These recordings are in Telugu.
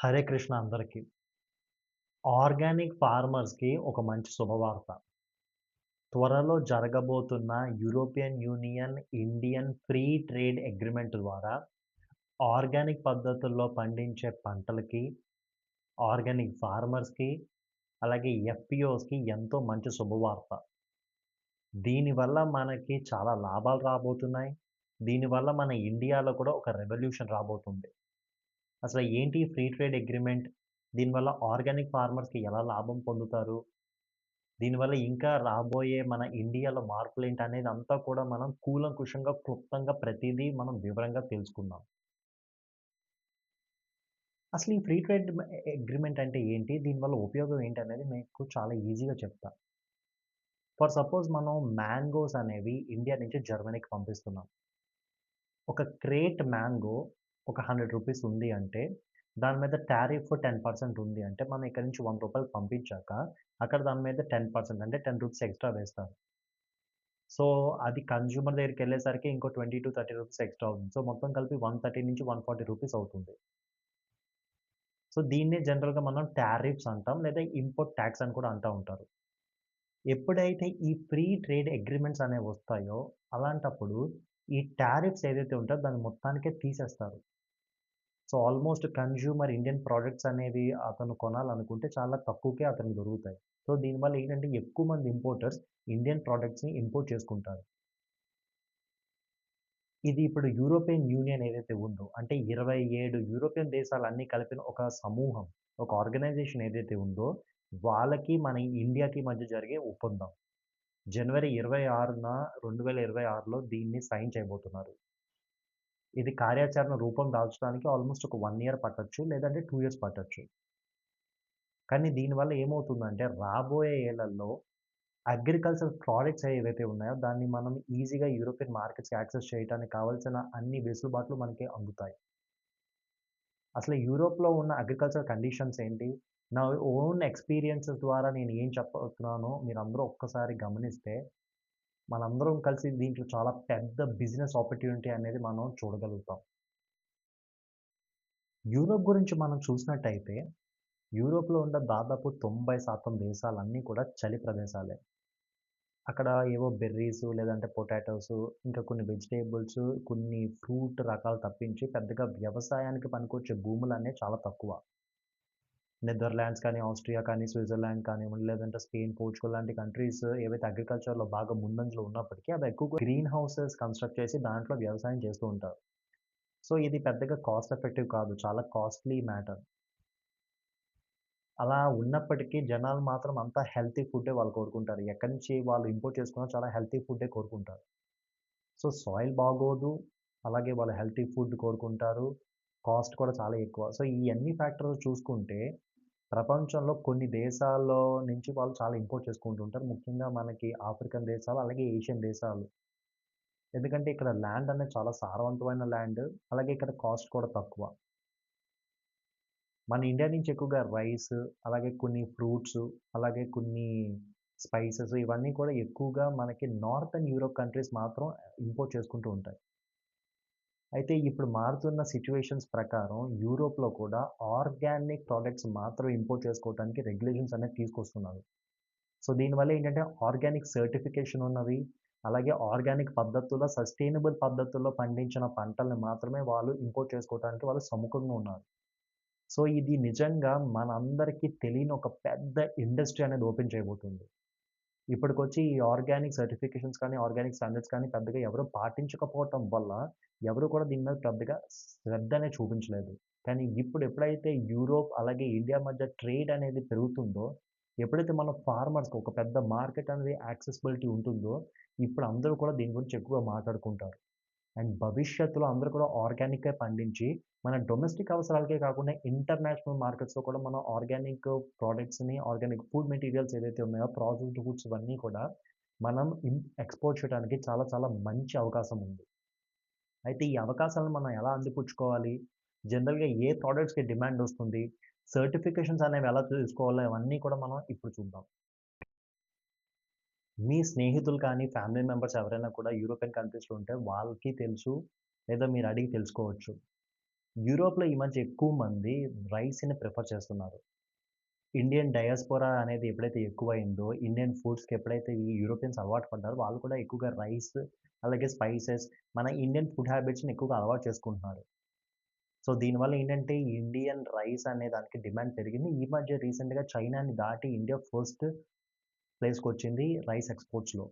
హరే కృష్ణ అందరికీ. ఆర్గానిక్ ఫార్మర్స్‌కి ఒక మంచి శుభవార్త. త్వరలో జరగబోతున్న European Union, Indian free trade agreement ద్వారా ఆర్గానిక్ పద్ధతుల్లో పండించే పంటలకి, ఆర్గానిక్ ఫార్మర్స్‌కి, అలాగే ఎఫ్‌పిఓస్‌కి ఎంతో మంచి శుభవార్త. దీనివల్ల మనకి చాలా లాభాలు రాబోతున్నాయి. దీనివల్ల మన ఇండియాలో కూడా ఒక రెవల్యూషన్ రాబోతుంది. అసలు ఏంటి ఫ్రీ ట్రేడ్ అగ్రిమెంట్ దీనివల్ల ఆర్గానిక్ ఫార్మర్స్‌కి ఎలా లాభం పొందుతారు? దీనివల్ల ఇంకా రాబోయే మన ఇండియాలో మార్పులు ఏంటి అనేది అంతా కూడా మనం కూలంకుషంగా, క్లుప్తంగా ప్రతిదీ మనం వివరంగా తెలుసుకుందాం. అసలు ఈ ఫ్రీ ట్రేడ్ అగ్రిమెంట్ అంటే ఏంటి? దీనివల్ల ఉపయోగం ఏంటి అనేది మీకు చాలా ఈజీగా చెప్తా. ఫర్ సపోజ్ మనం మ్యాంగోస్ అనేవి ఇండియా నుంచి జర్మనీకి పంపిస్తున్నాం. ఒక క్రేట్ మ్యాంగో ఒక హండ్రెడ్ రూపీస్ ఉంది అంటే, దాని మీద టారిఫ్ 10% ఉంది అంటే, మనం ఇక్కడి నుంచి వన్ రూపాయలు పంపించాక, అక్కడ దాని మీద 10% అంటే టెన్ రూపీస్ ఎక్స్‌ట్రా వేస్తారు. సో, అది కన్జ్యూమర్ దగ్గరికి వెళ్ళేసరికి ఇంకో 20-30 ఎక్స్‌ట్రా అవుతుంది. సో, మొత్తం కలిపి 130-140 రూపీస్ అవుతుంది. సో, దీన్నే జనరల్‌గా మనం టారిఫ్స్ అంటాం. లేదా ఇంపోర్ట్ ట్యాక్స్ అని కూడా అంటూ ఉంటారు. ఎప్పుడైతే ఈ ఫ్రీ ట్రేడ్ అగ్రిమెంట్స్ అనేవి వస్తాయో, అలాంటప్పుడు ఈ టారిఫ్స్ ఏదైతే ఉంటాయో దాన్ని మొత్తానికే తీసేస్తారు. So, almost consumer Indian products అనేవి అతను కొనాలనుకుంటే చాలా తక్కువకే అతనికి దొరుకుతాయి. సో, దీనివల్ల ఏంటంటే ఎక్కువ మంది ఇంపోర్టర్స్ ఇండియన్ ప్రోడక్ట్స్ని ఇంపోర్ట్ చేసుకుంటారు. ఇది ఇప్పుడు యూరోపియన్ యూనియన్ ఏదైతే ఉందో, అంటే 27 యూరోపియన్ దేశాలన్నీ కలిపిన ఒక సమూహం, ఒక ఆర్గనైజేషన్ ఏదైతే ఉందో, వాళ్ళకి మన ఇండియాకి మధ్య జరిగే ఒప్పందం. జనవరి 26న 2026లో దీన్ని సైన్ చేయబోతున్నారు. ఇది కార్యాచరణ రూపం దాల్చడానికి ఆల్మోస్ట్ ఒక వన్ ఇయర్ పట్టొచ్చు. లేదంటే టూ ఇయర్స్ పట్టచ్చు కానీ దీనివల్ల ఏమవుతుందంటే రాబోయే ఏళ్ళలో అగ్రికల్చర్ ప్రోడక్ట్స్ ఏవైతే ఉన్నాయో దాన్ని మనం ఈజీగా యూరోపియన్ మార్కెట్స్‌కి యాక్సెస్ చేయడానికి కావాల్సిన అన్ని వెసులుబాట్లు మనకి అందుతాయి. అసలు యూరోప్‌లో ఉన్న అగ్రికల్చర్ కండిషన్స్ ఏంటి? నా ఓన్ ఎక్స్‌పీరియన్సెస్ ద్వారా నేను ఏం చెప్పబోతున్నానో అందరూ ఒక్కసారి గమనిస్తే, మనందరం కలిసి దీంట్లో చాలా పెద్ద బిజినెస్ ఆపర్చునిటీ అనేది మనం చూడగలుగుతాం. యూరోప్ గురించి మనం చూసినట్టయితే, యూరోప్‌లో ఉన్న దాదాపు 90% దేశాలన్నీ కూడా చలి ప్రదేశాలే. అక్కడ ఏవో బెర్రీస్ లేదంటే పొటాటోస్, ఇంకా కొన్ని వెజిటేబుల్స్ కొన్ని ఫ్రూట్ రకాలు తప్పించి పెద్దగా వ్యవసాయానికి పనికొచ్చే భూములనేవి చాలా తక్కువ. నెదర్లాండ్స్ కానీ, ఆస్ట్రియా కానీ, స్విట్జర్లాండ్ కానివ్వండి, లేదంటే స్పెయిన్, పోర్చుగల్ లాంటి కంట్రీస్ ఏవైతే అగ్రికల్చర్‌లో బాగా ముందంజలో ఉన్నప్పటికీ అవి ఎక్కువగా గ్రీన్ హౌసెస్ కన్‌స్ట్రక్ట్ చేసి దాంట్లో వ్యవసాయం చేస్తూ ఉంటారు. సో, ఇది పెద్దగా కాస్ట్ ఎఫెక్టివ్ కాదు. చాలా కాస్ట్‌లీ మ్యాటర్. అలా ఉన్నప్పటికీ జనాలు మాత్రం అంతా హెల్తీ ఫుడ్డే వాళ్ళు కోరుకుంటారు. ఎక్కడి నుంచి వాళ్ళు ఇంపోర్ట్ చేసుకున్నా చాలా హెల్తీ ఫుడ్డే కోరుకుంటారు. సో, సాయిల్ బాగోదు. అలాగే వాళ్ళు హెల్తీ ఫుడ్ కోరుకుంటారు. కాస్ట్ కూడా చాలా ఎక్కువ. సో, ఈ అన్ని ఫ్యాక్టర్స్ చూసుకుంటే ప్రపంచంలో కొన్ని దేశాల్లో నుంచి వాళ్ళు చాలా ఇంపోర్ట్ చేసుకుంటూ ఉంటారు. ముఖ్యంగా మనకి ఆఫ్రికన్ దేశాలు, అలాగే ఏషియన్ దేశాలు. ఎందుకంటే ఇక్కడ ల్యాండ్ అనేది చాలా సారవంతమైన ల్యాండ్. అలాగే ఇక్కడ కాస్ట్ కూడా తక్కువ. మన ఇండియా నుంచి ఎక్కువగా రైస్, అలాగే కొన్ని ఫ్రూట్స్, అలాగే కొన్ని స్పైసెస్ ఇవన్నీ కూడా ఎక్కువగా మనకి నార్తర్న్ యూరోప్ కంట్రీస్ మాత్రం ఇంపోర్ట్ చేసుకుంటూ ఉంటాయి. అయితే ఇప్పుడు మారుతున్న సిచ్యువేషన్స్ ప్రకారం యూరోప్‌లో కూడా ఆర్గానిక్ ప్రొడక్ట్స్ మాత్రం ఇంపోర్ట్ చేసుకోవటానికి రెగ్యులేషన్స్ అనేవి తీసుకొస్తున్నారు. సో, దీనివల్ల ఏంటంటే ఆర్గానిక్ సర్టిఫికేషన్ ఉన్నవి, అలాగే ఆర్గానిక్ పద్ధతుల్లో సస్టైనబుల్ పద్ధతుల్లో పండించిన పంటల్ని మాత్రమే వాళ్ళు ఇంపోర్ట్ చేసుకోవటానికి వాళ్ళు సముఖంగా ఉన్నారు. సో, ఇది నిజంగా మనందరికీ తెలియని ఒక పెద్ద ఇండస్ట్రీ అనేది ఓపెన్ చేయబోతుంది. ఇప్పటికొచ్చి ఈ ఆర్గానిక్ సర్టిఫికేషన్స్ కానీ, ఆర్గానిక్ స్టాండర్డ్స్ కానీ పెద్దగా ఎవరు పాటించకపోవటం వల్ల ఎవరు కూడా దీని మీద పెద్దగా శ్రద్ధనే అనేది చూపించలేదు. కానీ ఇప్పుడు ఎప్పుడైతే యూరోప్ అలాగే ఇండియా మధ్య ట్రేడ్ అనేది పెరుగుతుందో, ఎప్పుడైతే మన ఫార్మర్స్‌కి ఒక పెద్ద మార్కెట్ అనేది యాక్సెసిబిలిటీ ఉంటుందో, ఇప్పుడు అందరూ కూడా దీని గురించి ఎక్కువగా మాట్లాడుకుంటారు. అండ్ భవిష్యత్తులో అందరూ కూడా ఆర్గానిక్గా పండించి మన డొమెస్టిక్ అవసరాలకే కాకుండా ఇంటర్నేషనల్ మార్కెట్స్‌లో కూడా మనం ఆర్గానిక్ ప్రోడక్ట్స్ని ఆర్గానిక్ ఫుడ్ మెటీరియల్స్ ఏదైతే ఉన్నాయో ప్రాసెస్డ్ ఫుడ్స్ ఇవన్నీ కూడా మనం ఎక్స్‌పోర్ట్ చేయడానికి చాలా చాలా మంచి అవకాశం ఉంది. అయితే ఈ అవకాశాలను మనం ఎలా అందిపుచ్చుకోవాలి? జనరల్‌గా ఏ ప్రోడక్ట్స్కి డిమాండ్ వస్తుంది? సర్టిఫికేషన్స్ అనేవి ఎలా తీసుకోవాలో ఇవన్నీ కూడా మనం ఇప్పుడు చూద్దాం. మీ స్నేహితులు కానీ, ఫ్యామిలీ మెంబర్స్ ఎవరైనా కూడా యూరోపియన్ కంట్రీస్‌లో ఉంటే వాళ్ళకి తెలుసు. లేదా మీరు అడిగి తెలుసుకోవచ్చు. యూరోప్‌లో ఈ మధ్య ఎక్కువ మంది రైస్‌ని ప్రిఫర్ చేస్తున్నారు. ఇండియన్ డయాస్పోరా అనేది ఎప్పుడైతే ఎక్కువైందో ఇండియన్ ఫుడ్స్‌కి ఎప్పుడైతే ఈ యూరోపియన్స్ అలవాటు పడ్డారో, వాళ్ళు కూడా ఎక్కువగా రైస్, అలాగే స్పైసెస్, మన ఇండియన్ ఫుడ్ హ్యాబిట్స్‌ని ఎక్కువగా అలవాటు చేసుకుంటున్నారు. సో, దీనివల్ల ఏంటంటే, ఇండియన్ రైస్ అనే దానికి డిమాండ్ పెరిగింది. ఈ మధ్య రీసెంట్‌గా చైనాని దాటి ఇండియా ఫస్ట్ ప్లేస్కి వచ్చింది రైస్ ఎక్స్‌పోర్ట్స్‌లో.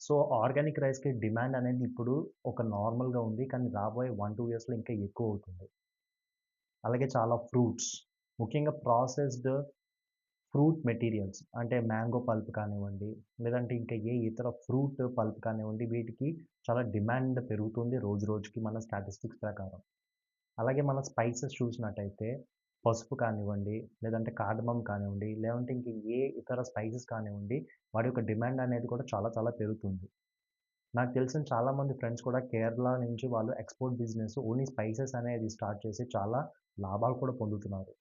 సో, ఆర్గానిక్ రైస్‌కి డిమాండ్ అనేది ఇప్పుడు ఒక నార్మల్‌గా ఉంది. కానీ రాబోయే 1, 2 ఇయర్స్‌లో ఇంకా ఎక్కువ అవుతుంది అలాగే చాలా ఫ్రూట్స్, ముఖ్యంగా ప్రాసెస్డ్ ఫ్రూట్ మెటీరియల్స్ అంటే మ్యాంగో పల్ప్ కానివ్వండి, లేదంటే ఇంకా ఏ ఇతర ఫ్రూట్ పల్ప్ కానివ్వండి, వీటికి చాలా డిమాండ్ పెరుగుతుంది రోజు రోజుకి మన స్టాటిస్టిక్స్ ప్రకారం. అలాగే మన స్పైసెస్ చూసినట్టయితే పసుపు కానివ్వండి, లేదంటే కార్డమం కానివ్వండి, లేదంటే ఇంక ఏ ఇతర స్పైసెస్ కానివ్వండి, వాటి యొక్క డిమాండ్ అనేది కూడా చాలా చాలా పెరుగుతుంది. నాకు తెలిసిన చాలామంది ఫ్రెండ్స్ కూడా కేరళ నుంచి వాళ్ళు ఎక్స్‌పోర్ట్ బిజినెస్ ఓన్లీ స్పైసెస్ అనేది స్టార్ట్ చేసి చాలా లాభాలు కూడా పొందుతున్నారు.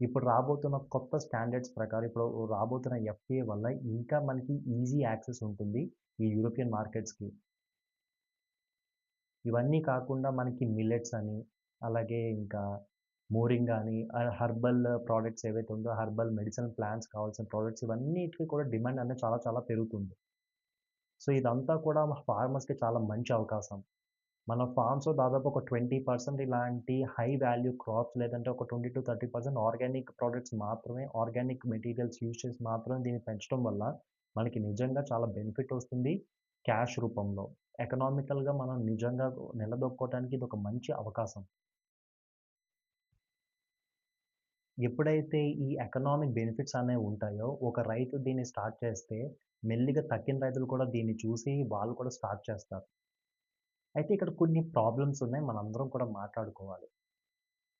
ఇప్పుడు రాబోతున్న కొత్త స్టాండర్డ్స్ ప్రకారం ఇప్పుడు రాబోతున్న ఎఫ్టీఏ వల్ల ఇంకా మనకి ఈజీ యాక్సెస్ ఉంటుంది ఈ యూరోపియన్ మార్కెట్స్‌కి. ఇవన్నీ కాకుండా మనకి మిల్లెట్స్ అని, అలాగే ఇంకా మోరింగ్ కానీ హర్బల్ ప్రోడక్ట్స్ ఏవైతే ఉందో హర్బల్ మెడిసిన్ ప్లాంట్స్ కావాల్సిన ప్రోడక్ట్స్ ఇవన్నిటికి కూడా డిమాండ్ అనేది చాలా చాలా పెరుగుతుంది. సో, ఇదంతా కూడా ఫార్మర్స్‌కి చాలా మంచి అవకాశం. మన ఫార్మ్స్‌లో దాదాపు ఒక 20% ఇలాంటి హై వాల్యూ క్రాప్స్ లేదంటే ఒక 20-30% ఆర్గానిక్ ప్రోడక్ట్స్ మాత్రమే ఆర్గానిక్ మెటీరియల్స్ యూజ్ చేసి మాత్రమే దీన్ని పెంచడం వల్ల మనకి నిజంగా చాలా బెనిఫిట్ వస్తుంది క్యాష్ రూపంలో. ఎకనామికల్‌గా మనం నిజంగా నిలదొక్కోవటానికి ఇది ఒక మంచి అవకాశం. ఎప్పుడైతే ఈ ఎకనామిక్ బెనిఫిట్స్ అనేవి ఉంటాయో, ఒక రైతు దీన్ని స్టార్ట్ చేస్తే మెల్లిగా తక్కిన రైతులు కూడా దీన్ని చూసి వాళ్ళు కూడా స్టార్ట్ చేస్తారు. అయితే ఇక్కడ కొన్ని ప్రాబ్లమ్స్ ఉన్నాయి. మనందరం కూడా మాట్లాడుకోవాలి.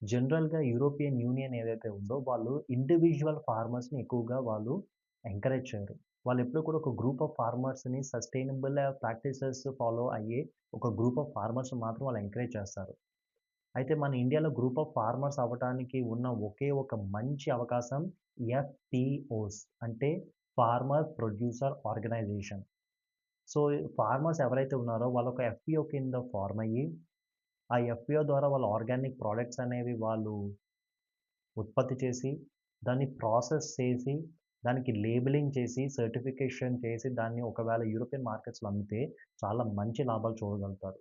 జనరల్‌గా యూరోపియన్ యూనియన్ ఏదైతే ఉందో వాళ్ళు ఇండివిడ్యువల్ ఫార్మర్స్‌ని ఎక్కువగా వాళ్ళు ఎంకరేజ్ చేయరు. వాళ్ళెప్పుడు కూడా ఒక గ్రూప్ ఆఫ్ ఫార్మర్స్‌ని సస్టైనబుల్ ప్రాక్టీసెస్ ఫాలో అయ్యే ఒక గ్రూప్ ఆఫ్ ఫార్మర్స్‌ని మాత్రం వాళ్ళు ఎంకరేజ్ చేస్తారు. అయితే మన ఇండియాలో గ్రూప్ ఆఫ్ ఫార్మర్స్ అవ్వడానికి ఉన్న ఒకే ఒక మంచి అవకాశం ఎఫ్‌పిఓస్ అంటే farmer producer organisation. So, farmers ఎవరైతే ఉన్నారో వాళ్ళు ఒక ఎఫ్‌పిఓ కింద ఫార్మ్ అయ్యి, ఆ ఎఫ్‌పిఓ ద్వారా వాళ్ళ ఆర్గానిక్ ప్రొడక్ట్స్ అనేవి వాళ్ళు ఉత్పత్తి చేసి, దాన్ని ప్రాసెస్ చేసి, దానికి లేబులింగ్ చేసి, సర్టిఫికేషన్ చేసి, దాన్ని ఒకవేళ యూరోపియన్ మార్కెట్స్‌లో అమ్మితే చాలా మంచి లాభాలు చూడగలుగుతారు.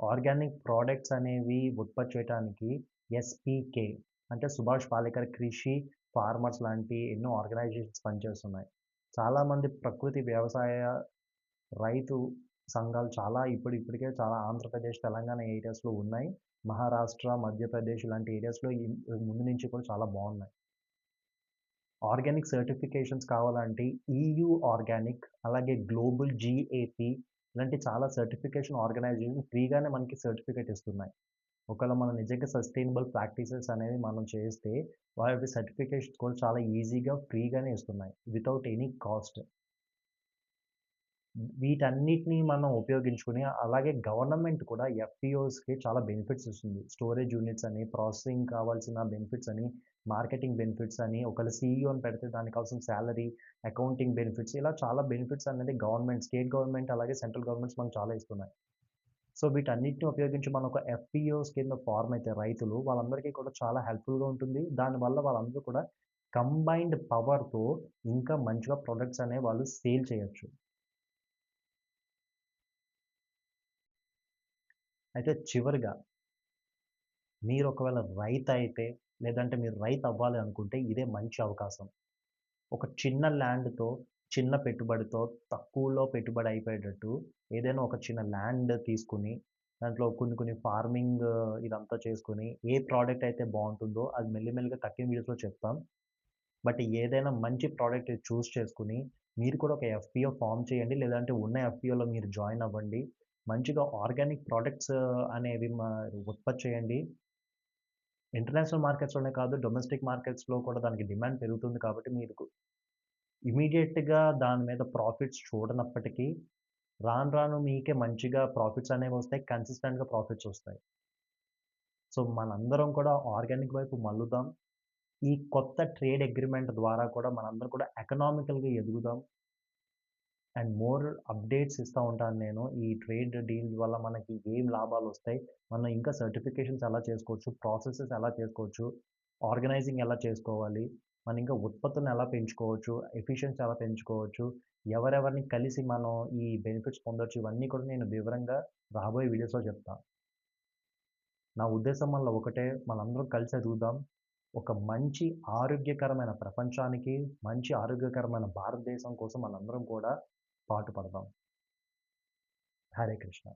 ఆర్గానిక్ ప్రొడక్ట్స్ అనేవి ఉత్పత్తి చేయటానికి ఎస్పీకే అంటే సుభాష్ పాలేకర్ కృషి ఫార్మర్స్ లాంటి ఎన్నో ఆర్గనైజేషన్స్ పనిచేస్తున్నాయి. చాలామంది ప్రకృతి వ్యవసాయ రైతు సంఘాలు చాలా ఇప్పుడు ఇప్పటికే చాలా ఆంధ్రప్రదేశ్, తెలంగాణ ఏరియాస్‌లో ఉన్నాయి. మహారాష్ట్ర, మధ్యప్రదేశ్ ఇలాంటి ఏరియాస్‌లో ముందు నుంచి కూడా చాలా బాగున్నాయి. ఆర్గానిక్ సర్టిఫికేషన్స్ కావాలంటే ఈయూ ఆర్గానిక్, అలాగే గ్లోబల్ జీఏపీ ఇలాంటి చాలా సర్టిఫికేషన్ ఆర్గనైజేషన్ ఫ్రీగానే మనకి సర్టిఫికేట్ ఇస్తున్నాయి. ఒకవేళ మనం నిజంగా సస్టైనబుల్ ప్రాక్టీసెస్ అనేవి మనం చేస్తే వాటి సర్టిఫికేషన్స్ కూడా చాలా ఈజీగా ఫ్రీగానే ఇస్తున్నాయి. Without any cost. వీటన్నిటిని మనం ఉపయోగించుకుని అలాగే గవర్నమెంట్ కూడా ఎఫ్‌పిఓస్‌కి చాలా బెనిఫిట్స్ ఇస్తుంది. స్టోరేజ్ యూనిట్స్ అని, ప్రాసెసింగ్ కావాల్సిన బెనిఫిట్స్ అని, మార్కెటింగ్ బెనిఫిట్స్ అని, ఒకళ్ళు సీఈఓని పెడితే దానికి కావాల్సిన శాలరీ అకౌంటింగ్ బెనిఫిట్స్ ఇలా చాలా బెనిఫిట్స్ అనేది గవర్నమెంట్, స్టేట్ గవర్నమెంట్ అలాగే సెంట్రల్ గవర్నమెంట్స్ మనకు చాలా ఇస్తున్నాయి. సో, వీటన్నిటిని ఉపయోగించి మనం ఒక ఎఫ్‌పిఓస్ కింద ఫార్మ్ అయితే రైతులు వాళ్ళందరికీ కూడా చాలా హెల్ప్‌ఫుల్‌గా ఉంటుంది. దానివల్ల వాళ్ళందరూ కూడా కంబైన్డ్ పవర్‌తో ఇంకా మంచిగా ప్రొడక్ట్స్ అనేవి వాళ్ళు సేల్ చేయొచ్చు. అయితే చివరిగా మీరు ఒకవేళ రైతు అయితే లేదంటే మీరు రైతు అవ్వాలి అనుకుంటే ఇదే మంచి అవకాశం. ఒక చిన్న ల్యాండ్‌తో, చిన్న పెట్టుబడితో తక్కువలో పెట్టుబడి అయిపోయేటట్టు ఏదైనా ఒక చిన్న ల్యాండ్ తీసుకొని, దాంట్లో కొన్ని కొన్ని ఫార్మింగ్ ఇదంతా చేసుకొని, ఏ ప్రోడక్ట్ అయితే బాగుంటుందో అది మెల్లిమెల్లిగా తక్కిన వీడియోస్‌లో చెప్తాం. బట్ ఏదైనా మంచి ప్రోడక్ట్ చూస్ చేసుకుని మీరు కూడా ఒక ఎఫ్‌పిఓ ఫార్మ్ చేయండి. లేదంటే ఉన్న ఎఫ్‌పిఓలో మీరు జాయిన్ అవ్వండి. మంచిగా ఆర్గానిక్ ప్రోడక్ట్స్ అనేవి ఉత్పత్తి చేయండి. ఇంటర్నేషనల్ మార్కెట్స్‌లోనే కాదు డొమెస్టిక్ మార్కెట్స్‌లో కూడా దానికి డిమాండ్ పెరుగుతుంది కాబట్టి మీకు ఇమ్మీడియేట్‌గా దాని మీద ప్రాఫిట్స్ చూడనప్పటికీ, రాను రాను మీకే మంచిగా ప్రాఫిట్స్ అనేవి వస్తాయి. కన్సిస్టెంట్‌గా ప్రాఫిట్స్ వస్తాయి. సో, మనందరం కూడా ఆర్గానిక్ వైపు మల్లుదాం. ఈ కొత్త ట్రేడ్ అగ్రిమెంట్ ద్వారా కూడా మనందరం కూడా ఎకనామికల్‌గా ఎదుగుదాం. అండ్ మోర్ అప్డేట్స్ ఇస్తూ ఉంటాను నేను. ఈ ట్రేడ్ డీల్ వల్ల మనకి ఏం లాభాలు వస్తాయి? మనం ఇంకా సర్టిఫికేషన్స్ ఎలా చేసుకోవచ్చు, ప్రాసెసెస్ ఎలా చేసుకోవచ్చు, ఆర్గనైజింగ్ ఎలా చేసుకోవాలి, మనం ఇంకా ఉత్పత్తులను ఎలా పెంచుకోవచ్చు, ఎఫిషియన్సీ ఎలా పెంచుకోవచ్చు, ఎవరెవరిని కలిసి మనం ఈ బెనిఫిట్స్ పొందొచ్చు, ఇవన్నీ కూడా నేను వివరంగా రాబోయే వీడియోస్‌లో చెప్తాను నా ఉద్దేశం వల్ల ఒకటే మనందరం కలిసి ఎదుగుదాం. ఒక మంచి ఆరోగ్యకరమైన ప్రపంచానికి, మంచి ఆరోగ్యకరమైన భారతదేశం కోసం మనందరం కూడా పాటుపడదాం. హరే కృష్ణ.